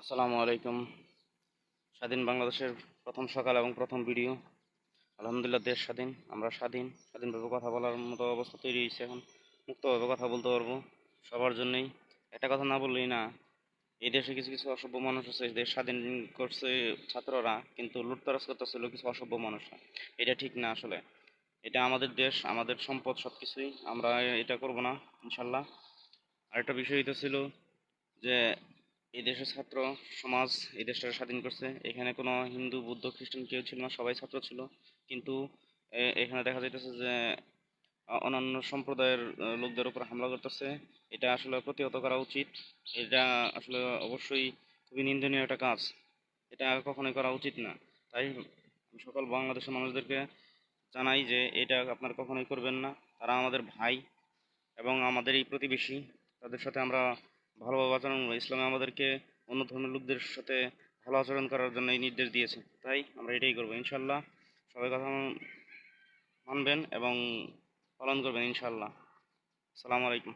আসসালামু আলাইকুম। স্বাধীন বাংলাদেশের প্রথম সকাল এবং প্রথম ভিডিও। আলহামদুলিল্লাহ, দেশ স্বাধীন, আমরা স্বাধীন। স্বাধীনভাবে কথা বলার মতো অবস্থা তৈরি হয়েছে এখন। মুক্তভাবে কথা বলতে পারব সবার জন্যই। একটা কথা না বললেই না, এই দেশে কিছু কিছু অসভ্য মানুষ আছে, দেশ স্বাধীন করছে ছাত্ররা, কিন্তু লুটতরাজ করতেছিল কিছু অসভ্য মানুষরা। এটা ঠিক না আসলে। এটা আমাদের দেশ, আমাদের সম্পদ সব কিছুই আমরা এটা করব না, ইনশাল্লাহ। আরেকটা বিষয় তো ছিল যে এই দেশের ছাত্র সমাজ এই দেশটা স্বাধীন করছে। এখানে কোনো হিন্দু, বৌদ্ধ, খ্রিস্টান কেউ ছিল না, সবাই ছাত্র ছিল। কিন্তু এখানে দেখা যাইতেছে যে অন্যান্য সম্প্রদায়ের লোকদের উপর হামলা করতেছে। এটা আসলে প্রতিহত করা উচিত। এটা আসলে অবশ্যই খুবই নিন্দনীয় একটা কাজ। এটা কখনোই করা উচিত না। তাই সকল বাংলাদেশের মানুষদেরকে জানাই যে, এটা আপনারা কখনোই করবেন না। তারা আমাদের ভাই এবং আমাদের এই প্রতিবেশী। তাদের সাথে আমরা ভালোভাবে আচরণ। ইসলামে আমাদেরকে অন্য ধর্মের লোকদের সাথে ভালো আচরণ করার জন্য এই নির্দেশ দিয়েছে। তাই আমরা এটাই করব। ইনশাল্লাহ সবাই কথা মানবেন এবং পালন করবেন ইনশাল্লাহ আসসালামু আলাইকুম।